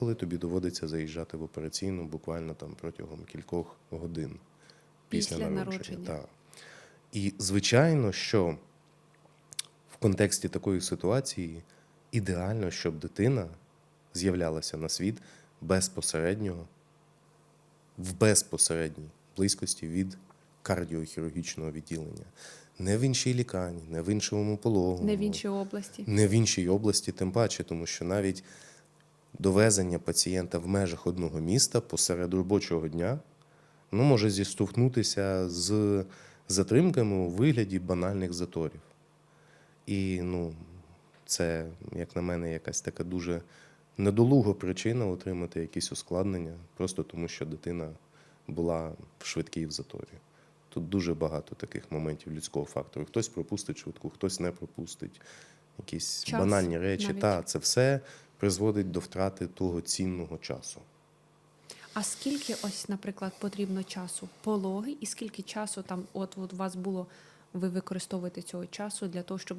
інколи тобі доводиться заїжджати в операційну буквально там протягом кількох годин після, Після народження. народження. Так. І звичайно, що в контексті такої ситуації ідеально, щоб дитина з'являлася на світ безпосередньо, в безпосередній близькості від кардіохірургічного відділення. Не в іншій лікарні, не в іншому пологовому. Не в іншій області. Не в іншій області, тим паче, тому що навіть довезення пацієнта в межах одного міста посеред робочого дня ну, може зіштовхнутися з затримками у вигляді банальних заторів. І ну, це, як на мене, якась така дуже недолуга причина отримати якісь ускладнення, просто тому що дитина була в швидкій в заторі. Тут дуже багато таких моментів людського фактору. Хтось пропустить швидку, хтось не пропустить. Якісь Час банальні речі. навіть. Та, це все призводить до втрати того цінного часу. А скільки ось, наприклад, потрібно часу пологи, і скільки часу там, от, у вас було, ви використовуєте цього часу для того, щоб